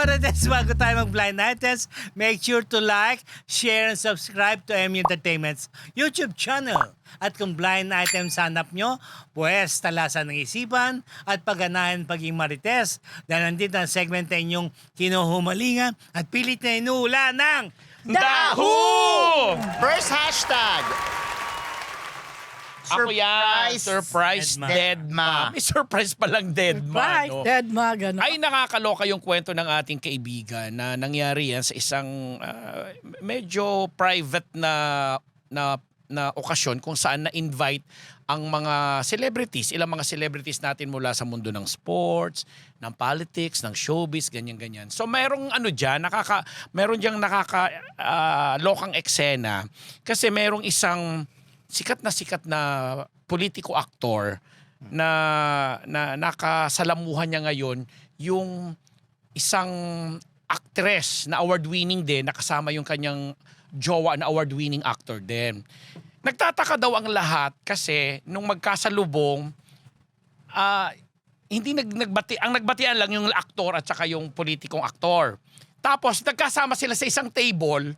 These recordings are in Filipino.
Marites, bago tayo mag-blind items, make sure to like, share, and subscribe to MU Entertainment's YouTube channel. At kung blind items hanap nyo, pues talasan ng isipan at pagganahan paging Marites dahil nandito ang segment na inyong kinuhumalingan at pilit na inuula ng Dahu! First hashtag. Ako yan. Surprise. Surprise Deadma. Deadma. May surprise palang Deadma. Right, no? dead ma, gano'n. Ay nakakaloka yung kwento ng ating kaibigan na nangyari yan sa isang ah, medyo private na na na okasyon kung saan na-invite ang mga celebrities, ilang mga celebrities natin mula sa mundo ng sports, ng politics, ng showbiz, ganyan-ganyan. So merong ano diyan, nakaka meron diyang nakaka ah, lokang eksena kasi merong isang sikat na sikat na politiko aktor na na nakasalamuhan niya ngayon yung isang actress na award-winning din nakasama yung kanyang jowa na award-winning actor din. Nagtataka daw ang lahat kasi nung magkasalubong ah hindi nag nagbati ang nagbatian lang yung aktor at saka yung politikong aktor. Tapos nagkasama sila sa isang table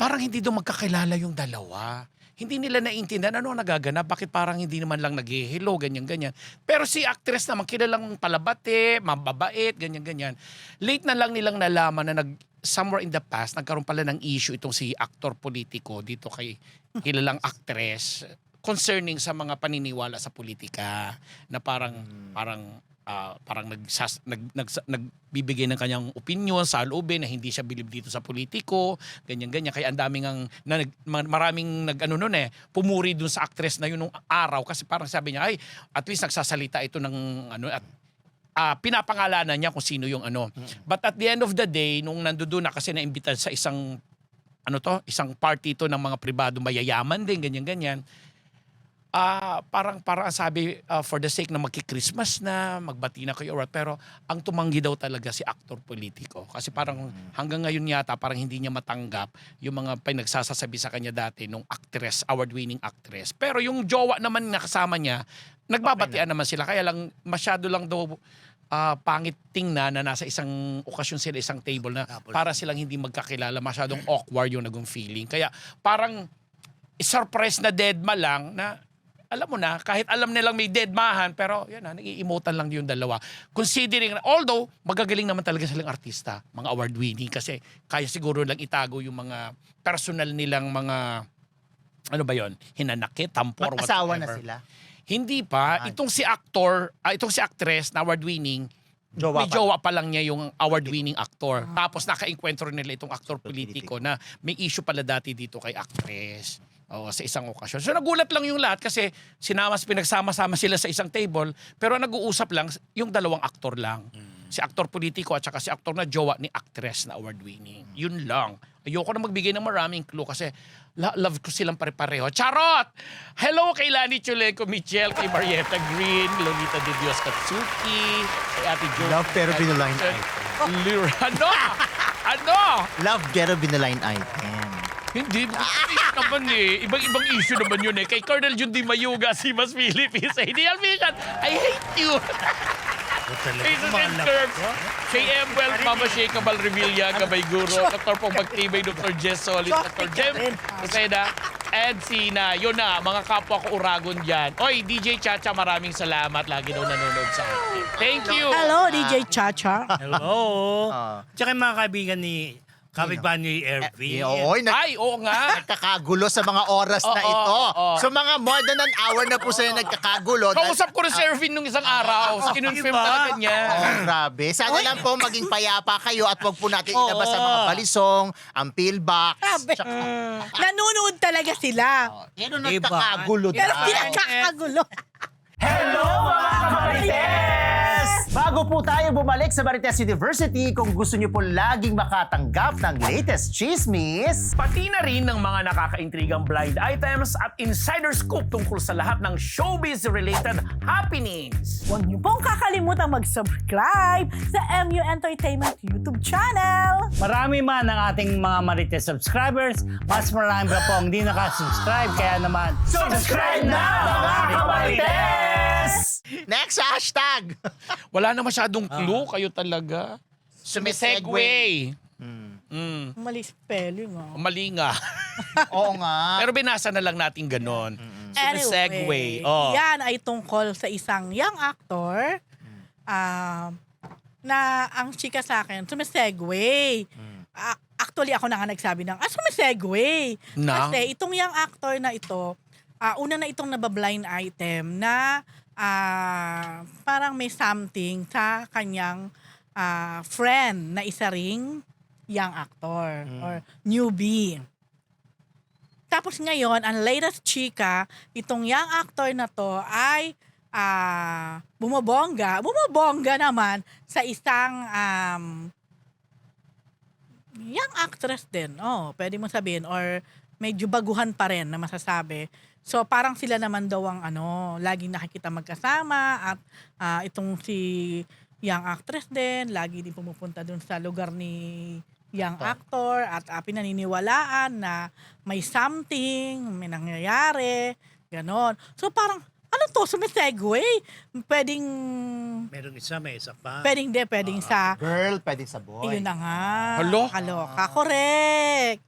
parang hindi daw magkakilala yung dalawa. Hindi nila naiintindihan ano ang nagaganap, bakit parang hindi naman lang nag-hello, ganyan-ganyan. Pero si actress naman, kilalang palabate, mababait, ganyan-ganyan. Late na lang nilang nalaman na nag, somewhere in the past, nagkaroon pala ng issue itong si actor politiko dito kay kilalang actress concerning sa mga paniniwala sa politika na parang parang ah, parang nagsas, nag, nags- nagbibigay ng kanyang opinion sa loobin na hindi siya bilib dito sa politiko, ganyan-ganyan. Kaya ang daming ang, na, nag- ma- maraming nag, ano nun eh, pumuri dun sa actress na yun nung araw kasi parang sabi niya, ay, at least nagsasalita ito ng ano, at ah, pinapangalanan niya kung sino yung ano. But at the end of the day, nung nandoon na kasi naimbitan sa isang ano to, isang party to ng mga pribado mayayaman din, ganyan-ganyan. Ah, parang parang ang sabi ah, for the sake na magki-Christmas na, magbati na kayo or what, pero ang tumanggi daw talaga si aktor politiko. Kasi parang hanggang ngayon yata parang hindi niya matanggap yung mga pinagsasasabi sa kanya dati nung actress, award-winning actress. Pero yung jowa naman na kasama niya, nagbabatian naman sila. Kaya lang masyado lang daw ah, pangit tingnan na nasa isang okasyon sila isang table na para silang hindi magkakilala, masyadong awkward yung nagong feeling. Kaya parang surprise na deadma lang na alam mo na, kahit alam nilang may deadmahan, pero yan na, nag-i-emotan lang yung dalawa. Considering, na- although, magagaling naman talaga silang artista, mga award-winning, kasi kaya siguro lang itago yung mga personal nilang mga, ano ba yon hinanakit, tampor, Mag-asawa na whatever. sila. Hindi pa. Ay. Itong si actor, ah, itong si actress na award-winning, Jowa may pa. jowa pa lang niya yung award-winning actor. Tapos naka-enkwentro nila itong aktor politiko na may issue pala dati dito kay actress. Oo, sa isang okasyon. So nagulat lang yung lahat kasi sinamas, pinagsama-sama sila sa isang table pero ang nag-uusap lang yung dalawang aktor lang. Si aktor politiko at saka si aktor na jowa ni actress na award-winning. Yun lang. Ayoko na magbigay ng maraming clue kasi la- love ko silang pare-pareho. Charot! Hello kay Lani Chulenko Michelle, kay Marietta Green, Lolita De Dios Katsuki, kay Ate Jo. Love pero binaline item. Lir- ano? ano? Love pero binaline item. Hindi, issue naman eh. Ibang-ibang issue naman yun eh. Kay Colonel Jun Di Mayuga, si Mas Philippines. Eh, Hindi Alvision, I hate you. Jesus and Curve. Kay Emwell, Mama Shea Cabal Revilla, Gabay Guro, Dr. Pong Magtibay, Dr. Jess Solid, Dr. Jem Luceda, and Sina. Yun na, mga kapwa ko uragon dyan. Oy, DJ Chacha, maraming salamat. Lagi daw nanonood sa akin. Thank you. Hello, DJ Chacha. Hello! Ah. Tsaka yung mga kaibigan ni kapitbahay ni Ervin. Eh, oo, nag- Ay, oo nga. nagkakagulo sa mga oras na Oo, ito. oo. So mga more than an hour na po sila nagkakagulo. Kausap ko na si Ervin nung isang araw. Kinonfirm Diba? talaga niya. Oh, grabe. Sana lang po maging payapa kayo at wag po natin ilabas ang mga balisong, ang pillbox. Sabi, nanonood talaga sila. Ang Diba? nagkakagulo. Pero na. pinagkakagulo. Hello mga Bago po tayo bumalik sa Marites University, kung gusto niyo po laging makatanggap ng latest chismis, Pati na rin ng mga nakakaintrigang blind items at insider scoop tungkol sa lahat ng showbiz-related happenings. Huwag niyo pong kakalimutan mag-subscribe sa MU Entertainment YouTube channel. Marami man ang ating mga Marites subscribers, mas marami pa po ang hindi nakasubscribe. Kaya naman, subscribe na mga Kamarites! Next hashtag. Wala na masyadong Ah. clue. Kayo talaga. Sumisegue. Hmm. Mm. Mali spelling, oh. Mali nga. Oo nga. Pero binasa na lang natin ganon. Sumisegue. Oh. Yan ay tungkol sa isang young actor ah, na ang chika sa akin, sumisegue. Ah, actually, ako na nga nagsabi ng, ah, sumisegue. Na? Kasi itong young actor na ito, ah, una na itong nabablind item na ah, parang may something sa kanyang ah, friend na isa ring young actor or newbie. Tapos ngayon, ang latest chika, itong young actor na to ay ah bumobongga, bumobongga naman sa isang um, young actress din. Oh, pwede mo sabihin or medyo baguhan pa rin na masasabi. So parang sila naman daw ang ano, laging nakikita magkasama at ah, itong si young actress din, lagi din pumupunta dun sa lugar ni young actor at ah, pinaniniwalaan na may something, may nangyayari, ganon. So parang, ano to, sumisegue? Pwedeng, Merong isa, may isa pa. pwedeng de, pwedeng sa, Girl, pwede sa boy. yun na nga. Halo? Kaloka, correct.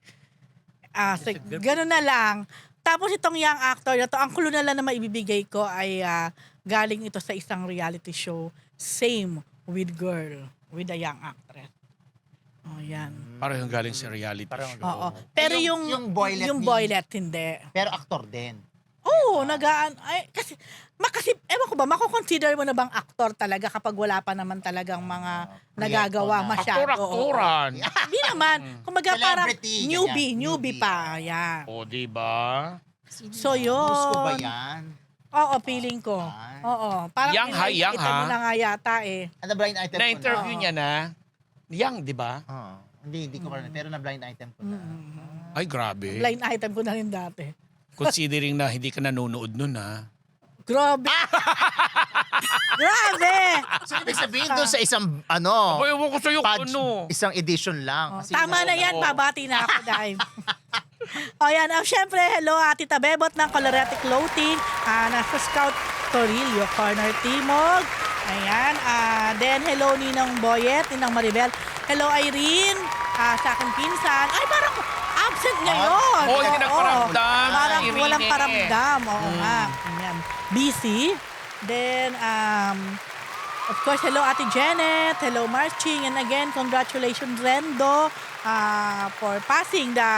Ah, so, ganun na lang. Tapos itong young actor na to, ang clue na lang na maibibigay ko ay ah, galing ito sa isang reality show. Same with girl, with a young actress. Oh, yan. Parang yung galing sa reality Parang show. Oo. Pero yung, yung- yung boylet yung boylet, hindi. Pero aktor din. Oo, nagaan. Ay, kasi, makasi, ewan ko ba, makukonsider mo na bang aktor talaga kapag wala pa naman talagang mga nagagawa proyekto na. masyado. Aktor-aktoran. Hindi naman. Kumaga parang Celebrity, newbie, newbie Newbie. pa. Yeah. O, di ba? So, yun. Gusto ba yan? Oo, feeling ko. Ay. Oo. Parang Yang ha, yang ha. mo na nga yata eh. Ano blind item ko Na-interview na? niya na. Yang, di ba? Oo. hindi, hindi ko pa Pero na blind item ko na. Ay, grabe. Blind item ko na rin dati. Considering na hindi ka nanonood nun, ha? Grabe. Grabe. So, ibig sabihin doon sa isang, ano, ewan ko sa'yo kung page, ano. isang edition lang. Oh, Kasi tama na yan, babati na ako dahil. o yan, oh, syempre, hello, Ate Tabebot ng Colorete Clothing, ah, nasa Scout Torillo, Corner Timog. Ayan, ah, then hello Ninang Boyet, Ninang Maribel. Hello Irene, ah, sa aking pinsan. Ay, parang absent ngayon. Oh, hindi Oo. nagparamdam, Parang Irene. walang paramdam. Oo nga. Ayan. Busy. Then, um, Of course, hello Ate Janet, hello Marching, and again, congratulations Rendo uh, for passing the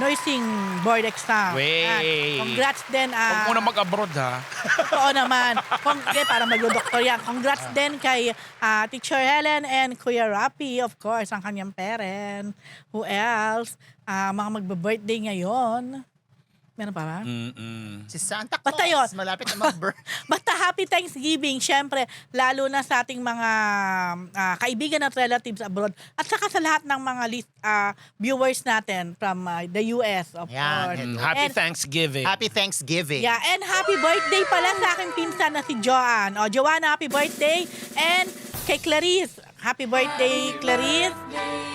nursing board exam. Yan. Congrats din. Huwag Uh, muna mag-abroad, ha? Totoo naman. Kung, eh, para mag-doktor yan. Congrats din kay ah, Teacher Helen and Kuya Rapi, of course, ang kanyang parent. Who else? Ah, mga magbe-birthday ngayon. Meron pa ba? Mm-mm. Si Santa Claus. Basta yun. Malapit na mag-birth. Basta happy Thanksgiving, syempre, lalo na sa ating mga ah, kaibigan at relatives abroad at saka sa lahat ng mga list, ah, viewers natin from ah, the US, of Yan, course. Mm. Happy And- Thanksgiving. Happy Thanksgiving. Yeah, and happy birthday pala sa aking pinsan na si Joanne. O, Joanne, happy birthday. And kay Clarice, happy birthday, Clarice.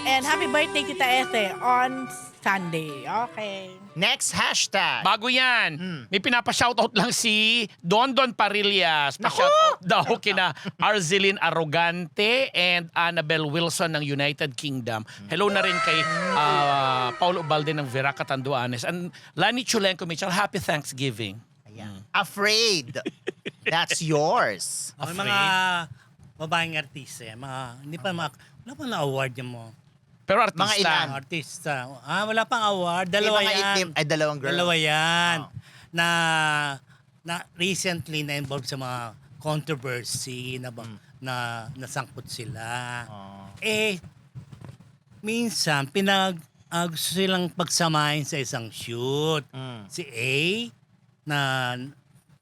And happy birthday, Tita Ese, on Sunday. Okay. Next hashtag. Bago yan, Hmm. may pinapa-shoutout lang si Don Don Parillas. Pa-shoutout daw kina Arzelin Arrogante and Annabel Wilson ng United Kingdom. Hello na rin kay ah, Paulo Balde ng Vera Catanduanes. And Lani Chulenko Mitchell, happy Thanksgiving. Ayan. Afraid. That's yours. May mga babaeng artista, eh, mga, hindi pa mga, wala pa na award yan mo. Pero Mga artista. ilan? Artista. Ah, wala pang award. Dalawa mga yan. itim, ay dalawang girl. Dalawa yan. Oh. Na, na recently na involved sa mga controversy na, ba, Hmm. na nasangkot sila. Oh. Eh, minsan, pinag, ah, gusto silang pagsamahin sa isang shoot. Mm. Si A, na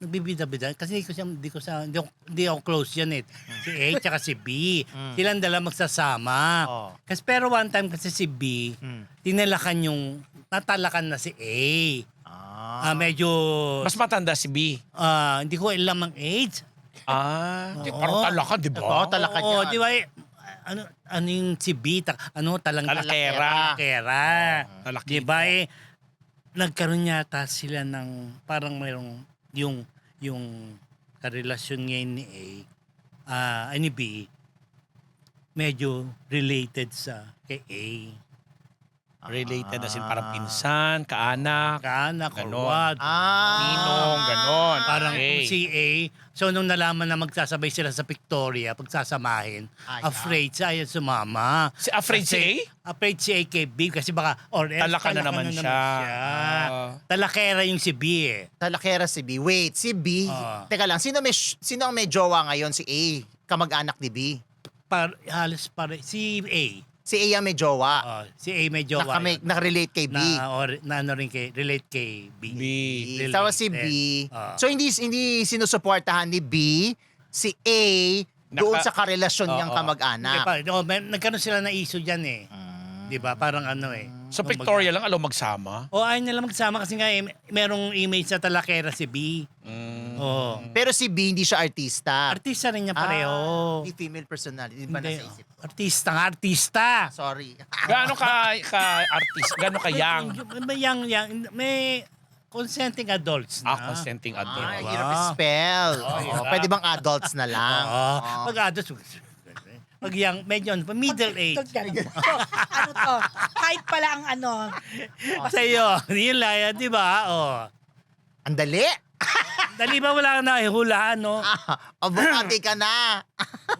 nagbibida-bida kasi hindi ko siya hindi ko sa hindi ako, hindi ako close yan eh. Si A tsaka si B. Mm. Silang dala magsasama. Oh. Kasi pero one time kasi si B, Mm. tinalakan yung natalakan na si A. Ah. Ah, medyo Mas matanda si B. ah, hindi ko alam ang age. Ah, di, Oo. parang talakan, di ba? Oo, talakan Oo, yan. di ba? eh, Ano, ano yung si B, ta, ano talang Talakera. talakera. Talakita. Di ba eh, nagkaroon yata sila ng parang mayroong yung yung karelasyon ngayon ni A, ay ni B, medyo related sa kay A. Related as in parang pinsan, kaanak, Kaanak or Ganon. what. Ah. ninong, ganon. Parang Okay. si A, so nung nalaman na magsasabay sila sa Victoria, pagsasamahin, Ayaw. afraid siya ayaw sumama. Si afraid si A? Kasi- Afraid si A kay B kasi baka, or else, Talaka na naman siya. Ah. Talakera yung si B eh. Talakera si B. Wait, si B. Ah. Teka lang, sino may sino ang may jowa ngayon si A? Kamag-anak ni B. Par, halos pare, si A. Si A ang may jowa. Oh, si A may jowa. Naka, may, yun. nakarelate kay B. na, or, na ano rin kay, relate kay B. B. Related. Tapos si B. Ah. so hindi hindi sinusuportahan ni B si A doon Naka- sa karelasyon niyang Oo. Hindi kamag-anak. pa, oh, may, nagkaroon sila na issue dyan eh. Ah. Di ba? Parang ano eh. Sa Victoria lang, alaw magsama. O ayaw nila magsama kasi nga eh, merong image sa talakera si B. Mm. Oh. Pero si B hindi siya artista. Artista rin niya pareho. Ah, Hindi female personality. Hindi ba Hindi. nasa isip? ko? Artista nga, artista. Sorry. Gaano ka, ka artist, gaano ka young? May young, young, may consenting adults na. Ah, consenting adult. Ah, hirap spell. Oh, Oo, hirap. Pwede bang adults na lang? Oo. Oo. Pag adults, pag young, medyo middle age. ano to? Kahit pala ang ano. Sa'yo, yun lang yan, di ba? Oh. Ang dali. Dali ba wala kang nahihulaan, no? Ah, Abukati ka na.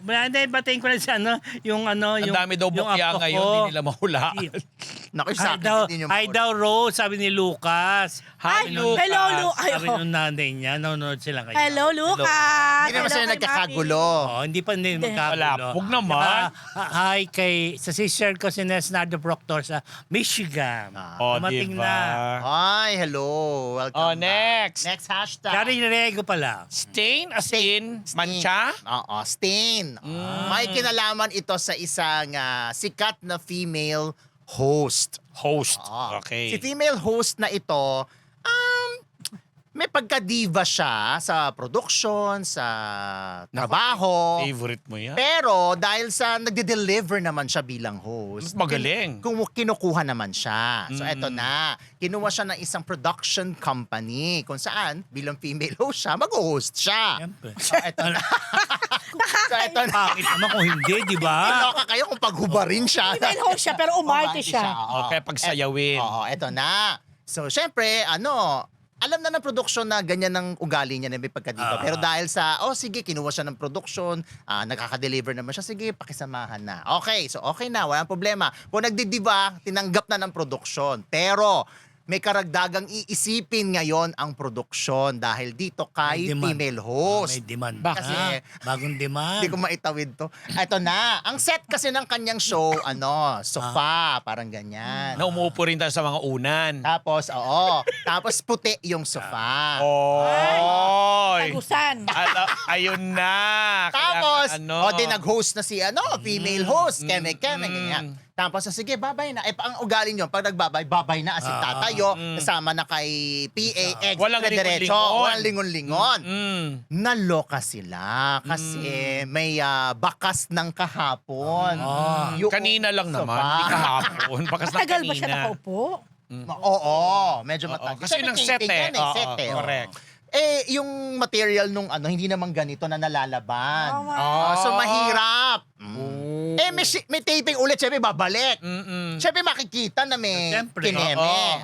Hindi, batiin ko lang sa ano, yung ano, Ang yung... dami daw yung bukya apo ngayon, hindi nila mahulaan. Naku, sa akin, daw, hindi makuha. daw Rose, sabi ni Lucas. Hi, Ay, Lucas. hello, Lu- Ay, Sabi oh. nung nanay niya, nanonood sila ngayon. Hello, Lucas! Hindi naman Hello sila kay nagkakagulo. Oh, hindi pa hindi magkagulo. Wala, wag naman. Saka, hi kay, sa sister ko si Nesnardo Proctor sa Michigan. Ah. Oh, Dumating diba? na. Hi, hello. Welcome Oh, back. next. Next hashtag. Kari Rego pala. Stain as in Stain. mancha? Oo, stain. May kinalaman ito sa isang ah, sikat na female host. Host. Oo. Okay. Si female host na ito, pagka-diva siya sa production, sa trabaho. Favorite mo yan? Pero dahil sa nagde-deliver naman siya bilang host. Mas magaling. Kung kinukuha naman siya. So Mm. eto na, kinuha siya ng isang production company kung saan bilang female host siya, mag-host siya. Siyempre. So eto na. so eto na. Pangit naman kung hindi, di ba? Iloka kayo kung paghubarin siya. Female host siya, pero umarte siya. Oo. Okay, pagsayawin. Oo, eto na. So, syempre, ano, alam na ng production na ganyan ng ugali niya na may pagkadiba. Ah. Pero dahil sa, oh sige, kinuha siya ng production, ah, nakaka-deliver naman siya, sige, pakisamahan na. Okay, so okay na, walang problema. Kung nagdidiba, tinanggap na ng production. Pero, may karagdagang iisipin ngayon ang production dahil dito kay May demand. female Ah, host. May demand. Bakit? Kasi, bagong demand. Hindi ko maitawid to. Ito na. Ang set kasi ng kanyang show, ano, sofa, parang ganyan. Na umuupo rin tayo sa mga unan. Tapos, oo. Tapos puti yung sofa. Oy! Tagusan. Ala, ayun na. Kaya, Tapos, ano, o di nag-host na si ano, female host, keme keme mm. ganyan. Tapos, ah, sige, babay na. Eh, ang ugali nyo, pag nagbabay, babay na as in Ah, tatayo, mm. kasama na kay PA, ex, Walang diretso, lingon-lingon. walang lingon-lingon. Mm. Naloka sila kasi may ah, bakas ng kahapon. Ah. Yung Kanina lang sofa. naman, hindi kahapon. Bakas na Matagal kanina. ba siya nakaupo? Oo, medyo Oo, matagal. kasi ng set taping eh. Oo, set eh. correct. Eh, yung material nung ano, hindi naman ganito na nalalaban. Oh, Ah, so mahirap. Oh. Eh, may, may taping ulit, syempre babalik. Mm-mm. Syempre makikita na may Siyempre. kineme.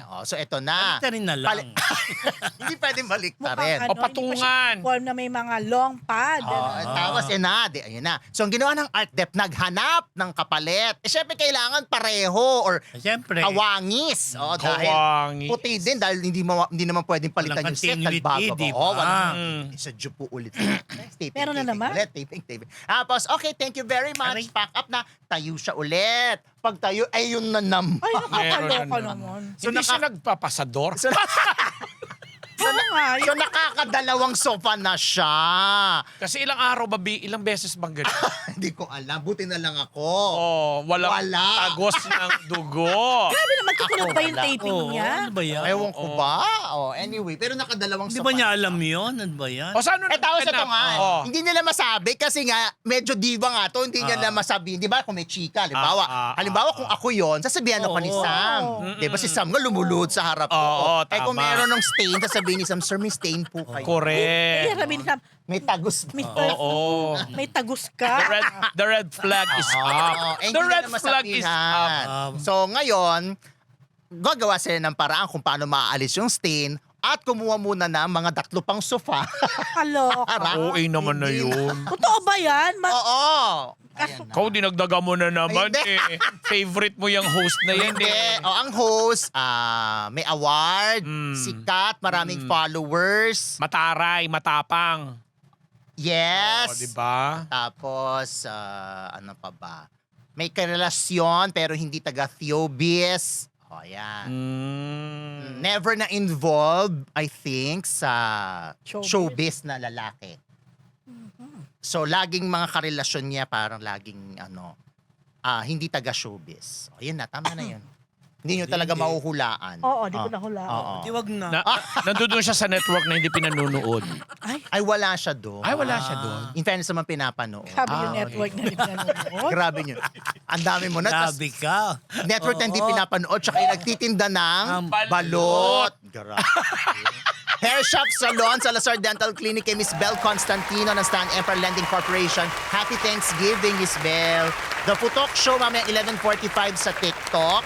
Oo. Oh, so eto na. Rin na lang. Pali- hindi pwede balik na Mukhang rin. ano, O, patungan. hindi pa siya form na may mga long pad. Oh, ano. Tapos yun na, di, ayun na. So ang ginawa ng art dep, naghanap ng kapalit. Eh syempre kailangan pareho or Siyempre. kawangis. Oh, dahil Kawangis. puti din dahil hindi mo hindi naman pwedeng palitan Walang yung set continuity, nagbago. Di Oh, ba? walang Mm. isa po ulit. taping, Meron na taping naman? Ulit, taping, taping. Tapos, okay, thank you very much. Aray. Pack up na. Tayo siya ulit. Pag tayo, ayun na naman. Ay, Meron nakakaloka na naman. So, hindi siya nagpapasador. So, Oo nga, so nakakadalawang sofa na siya. Kasi ilang araw ba, bi- ilang beses bang ganito? Hindi ko alam. Buti na lang ako. Oh, walang Wala. tagos ng dugo. Grabe naman, Ako ba yung wala. taping Oo, niya? ano ba yan? Ewan ko ba? Oh, anyway, pero nakadalawang Hindi sofa. ba niya alam yun? Ano ba yan? O saan Eh, tapos ito nga, Oh. hindi nila masabi kasi nga, medyo diva nga to, hindi nila Ah. masabi. Di ba, kung may chika, halimbawa, Ah, ah, halimbawa ah, kung ako yon sasabihan ako ni Oo. Sam. Di ba si Sam nga lumulod sa harap ko. Oo, eh kung tama. meron ng stain, sasabihan Rabinism, sir, may stain po kayo. Correct. sabi ni Sam, May tagus po. Mr. Oo. may tagus The ka. red, the red flag is Oo, up. eh, The red flag is up. So ngayon, gagawa sila ng paraan kung paano maaalis yung stain at kumuha muna na mga tatlo pang sofa. Kaloka. OA naman na Hindi yun. Totoo ba yan? Ma- Oo. Kaso- Ikaw dinagdaga mo na naman Hindi. eh. Favorite mo yung host na yan Hindi. eh. O, ang host, ah, may award, Mm. sikat, maraming Mm. followers. Mataray, matapang. Yes. O, diba? Tapos, ah, ano pa ba? May karelasyon pero hindi taga Theobis. O, yan. Mm. Never na involved, I think, sa Showbiz. showbiz, na lalaki. So, laging mga karelasyon niya parang laging, ano, ah, hindi taga showbiz. O, yun na, tama na yun. Hindi nyo talaga hindi. mahuhulaan. Oo, di ko Ah, nahula. Oo. Di wag na. Na, nandun siya sa network na hindi pinanunood. Ay, Ay, wala siya doon. Ay, wala siya doon. In fairness naman pinapanood. sabi yung Ah, okay. network na nanonood. Grabe nyo. Ang dami mo na. Tas, Grabe ka. network na hindi Oo. pinapanood, tsaka yung nagtitinda ng Ang balot. Grabe. Hair Shop Salon, Salazar Dental Clinic kay Miss Belle Constantino ng Stan Emperor Lending Corporation. Happy Thanksgiving, Miss Belle. The Putok Show mamaya 11.45 sa TikTok.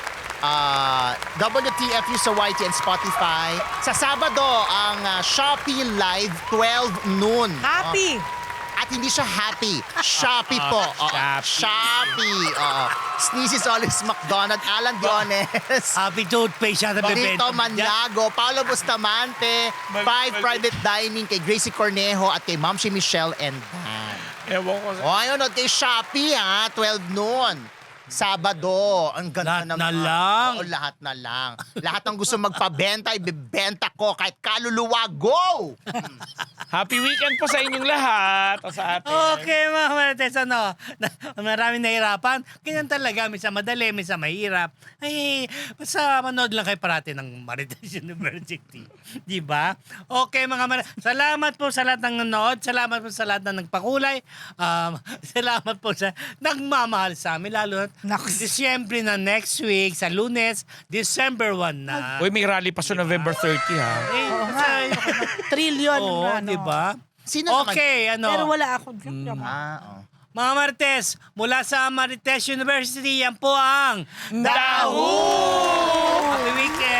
Ah, WTFU sa YT and Spotify. Sa Sabado, ang ah, Shopee Live 12 noon. Happy! At hindi siya happy. Shopee po. Oo. Shopee. Shopee. Oo. Sneezes Olives McDonald, Alan Diones. Happy toothpaste siya. Dito Maniago, Paolo Bustamante, Five Private Dining kay Gracie Cornejo at kay Ma'am si Michelle and Dan. Ewan ko. O ayun, o, kay Shopee ha, 12 noon. Sabado, ang ganda Lahat ng na lang. Oo, lahat na lang. lahat ng gusto magpabenta, ibebenta ko kahit kaluluwa, go! Happy weekend po sa inyong lahat. O sa atin. Okay mga Marites, ano, na- maraming nahirapan. Ganyan talaga, misa madali, misa mahirap. Ay, basta manood lang kayo parati ng Marites University. Di ba? Okay mga Marites, salamat po sa lahat ng nanood. Salamat po sa lahat ng nagpakulay. Um, salamat po sa nagmamahal sa amin. Lalo na Naks. Disyembre na next week, sa lunes, December 1 na. Uy, may rally pa sa November 30 ha. Eh, Oo nga. Oo, Trillion. diba? ano. di ba? Sino naman? Okay, ano? Pero wala ako. Ah, oh. Mga Marites, mula sa Marites University, yan po ang Dahu! Happy weekend!